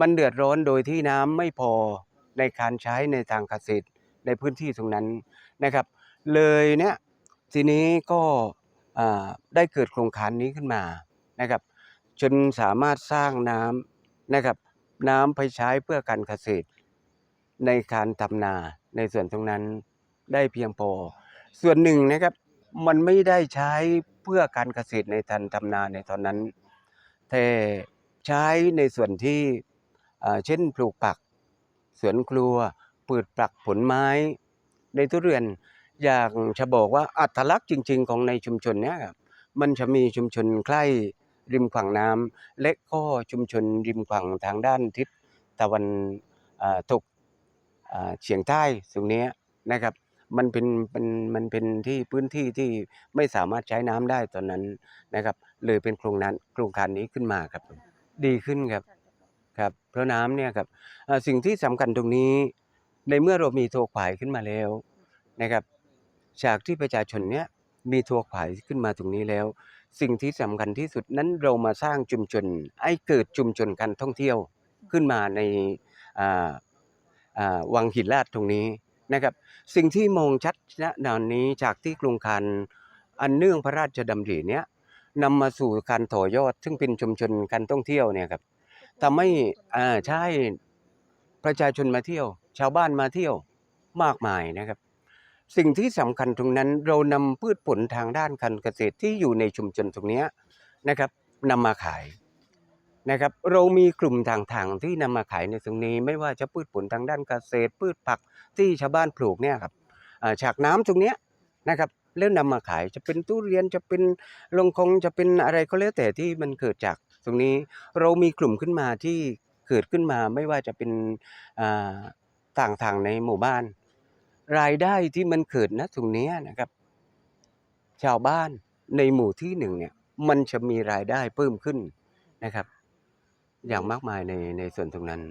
มันเดือดร้อนโดยที่น้ำไม่พอในการใช้ในทางเกษตรในพื้นที่ตรงนั้นนะครับ เลยเนี่ยทีนี้ก็ได้เกิดโครงการนี้ขึ้นมานะครับ จนสามารถสร้างน้ำนะครับ น้ำไปใช้เพื่อการเกษตร ในการทำนาในส่วนตรงนั้นได้เพียงพอ ส่วนหนึ่งนะครับมันไม่ได้ใช้เพื่อการเกษตรในทันทำนาในตอนนั้น แต่ใช้ในส่วนที่ เช่นปลูกผักสวนครัวปลูกผักผลไม้ในทุเรียนอยากจะบอกว่าอัตลักษณ์จริง ๆ ของในชุมชนเนี้ยครับมันจะมีชุมชนใกล้ริมฝั่งน้ำและก็ชุมชนริมฝั่งทางด้านทิศตะวันตกเฉียงใต้ตรงนี้นะครับมันเป็นเป็นมันเป็นที่พื้นที่ที่ไม่สามารถใช้น้ำได้ตอนนั้นนะครับ เลยเป็นโครงนั้นโครงการนี้ขึ้นมาครับ ดีขึ้นครับ ครับเพราะน้ำเนี่ยครับสิ่งที่สำคัญตรงนี้ ในเมื่อเรามีทัวร์ขวายขึ้นมาแล้วนะครับจากที่ประชาชนเนี่ยมีทัวร์ขวายขึ้นมาตรงนี้แล้ว สิ่งที่สำคัญที่สุดนั้นเรามาสร้างชุมชนให้เกิดชุมชนการท่องเที่ยวขึ้นมาในวังหินลาดตรงนี้นะครับสิ่งที่มองชัดณนานนี้จากที่โครงการอันเนื่องพระราชดำริเนี้ยนำมาสู่การต่อยอด ซึ่งเป็นชุมชนการท่องเที่ยวเนี่ยครับ ทำให้อ่าใช่ประชาชนมาเที่ยว ชาวบ้านมาเที่ยวมากมายนะครับ สิ่งที่สำคัญตรงนั้นเรานำพืชผลทางด้านการเกษตรที่อยู่ในชุมชนตรงนี้นะครับนำมาขายนะครับเรามีกลุ่มต่างๆที่นำมาขายในตรงนี้ ไม่ว่าจะพืชผลทางด้านเกษตร พืชผักที่ชาวบ้านปลูกเนี่ยครับอ่าฉากน้ำตรงนี้นะครับแล้วนำมาขายจะเป็นทุเรียนจะเป็นลงคงจะเป็นอะไรก็แล้วแต่ที่มันเกิดจาก ตรงนี้เรามีกลุ่มขึ้นมาที่เกิดขึ้นมาไม่ว่าจะเป็นอ่าต่างๆในหมู่บ้าน รายได้ที่มันเกิดนะตรงนี้นะครับ ชาวบ้านในหมู่ที่หนึ่งเนี่ยมันจะมีรายได้เพิ่มขึ้นนะครับ อย่างมากมายในในส่วนตรงนั้น